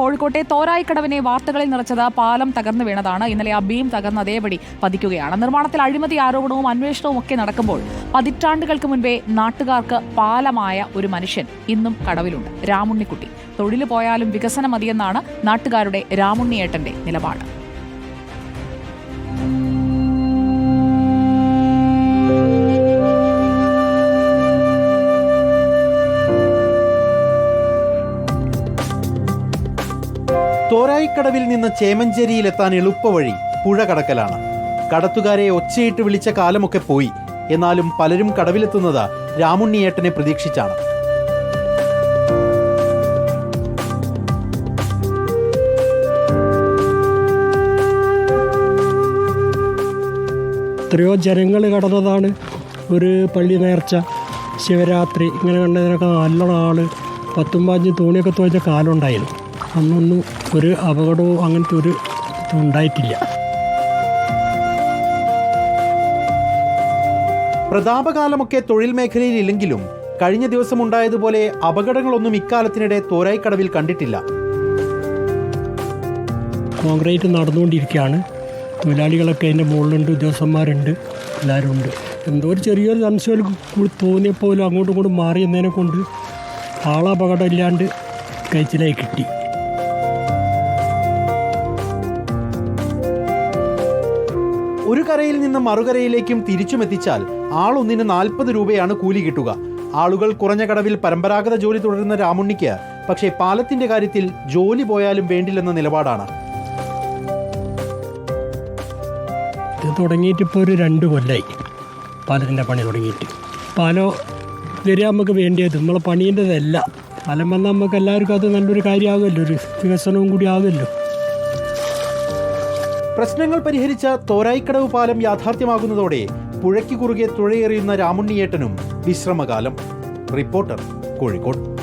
കോഴിക്കോട്ടെ തോരായിക്കടവിനെ വാർത്തകളിൽ നിറച്ചത് പാലം തകർന്നു വീണതാണ്. ഇന്നലെ ആ ബീം തകർന്ന് അതേപടി പതിക്കുകയാണ്. നിർമ്മാണത്തിൽ അഴിമതി ആരോപണവും അന്വേഷണവും ഒക്കെ നടക്കുമ്പോൾ പതിറ്റാണ്ടുകൾക്ക് മുൻപേ നാട്ടുകാർക്ക് പാലമായ ഒരു മനുഷ്യൻ ഇന്നും കടവിലുണ്ട്. രാമുണ്ണിക്കുട്ടി. തൊഴിൽ പോയാലും വികസനം മതിയെന്നാണ് നാട്ടുകാരുടെ രാമുണ്ണിയേട്ടന്റെ നിലപാട്. തോരായിക്കടവിൽ നിന്ന് ചേമഞ്ചേരിയിലെത്താൻ എളുപ്പവഴി പുഴ കടക്കലാണ്. കടത്തുകാരെ ഒച്ചയിട്ട് വിളിച്ച കാലമൊക്കെ പോയി. എന്നാലും പലരും കടവിലെത്തുന്നത് രാമുണ്ണിയേട്ടനെ പ്രതീക്ഷിച്ചാണ്. എത്രയോ ജനങ്ങൾ കടന്നതാണ്. ഒരു പള്ളി നേർച്ച ശിവരാത്രി ഇങ്ങനെ കണ്ടതിനൊക്കെ നല്ലോണം ആൾ പത്തും പാഞ്ചും തോണിയൊക്കെ തോന്നിച്ച കാലം ഉണ്ടായിരുന്നു. അന്നൊന്നും ഒരു അപകടവും അങ്ങനത്തെ ഒരു ഇതും ഉണ്ടായിട്ടില്ല. പ്രതാപകാലമൊക്കെ തൊഴിൽ മേഖലയിൽ ഇല്ലെങ്കിലും കഴിഞ്ഞ ദിവസം ഉണ്ടായതുപോലെ അപകടങ്ങളൊന്നും ഇക്കാലത്തിനിടെ തോരായിക്കടവിൽ കണ്ടിട്ടില്ല. കോൺക്രീറ്റ് നടന്നുകൊണ്ടിരിക്കുകയാണ്. തൊഴിലാളികളൊക്കെ അതിന്റെ മുകളിലുണ്ട് ഉദ്യോഗസ്ഥന്മാരുണ്ട് എല്ലാവരും ഉണ്ട്. എന്തോ ഒരു ചെറിയൊരു സംശയം കൂടി തോന്നിയപ്പോലും അങ്ങോട്ടും ഇങ്ങോട്ടും മാറി എന്നതിനെ കൊണ്ട് ആളപകടം ഇല്ലാണ്ട് കഴിച്ചിലായി കിട്ടി. ഒരു കരയിൽ നിന്ന് മറുകരയിലേക്കും തിരിച്ചുമെത്തിച്ചാൽ ആളൊന്നിന് നാൽപ്പത് രൂപയാണ് കൂലി കിട്ടുക. ആളുകൾ കുറഞ്ഞ കടവിൽ പരമ്പരാഗത ജോലി തുടരുന്ന രാമുണ്ണിക്ക് പക്ഷേ പാലത്തിന്റെ കാര്യത്തിൽ ജോലി പോയാലും വേണ്ടില്ലെന്ന നിലപാടാണ്. ഇത് തുടങ്ങിയിട്ട് ഇപ്പോൾ ഒരു രണ്ട് കൊല്ലായി പാലത്തിന്റെ പണി തുടങ്ങിയിട്ട്. പാലോ വരിക നമുക്ക് വേണ്ടിയത് നമ്മളെ പണീന്റെതല്ല പാലം വന്നാൽ നമുക്ക് എല്ലാവർക്കും അത് നല്ലൊരു കാര്യമാകുമല്ലോ ഒരു വികസനവും കൂടി ആകുമല്ലോ. പ്രശ്നങ്ങൾ പരിഹരിച്ച തോരായിക്കടവ് പാലം യാഥാർത്ഥ്യമാകുന്നതോടെ പുഴയ്ക്ക് കുറുകെ തുഴയേറിയുന്ന രാമുണ്ണിയേട്ടനും വിശ്രമകാലം. റിപ്പോർട്ടർ കോഴിക്കോട്.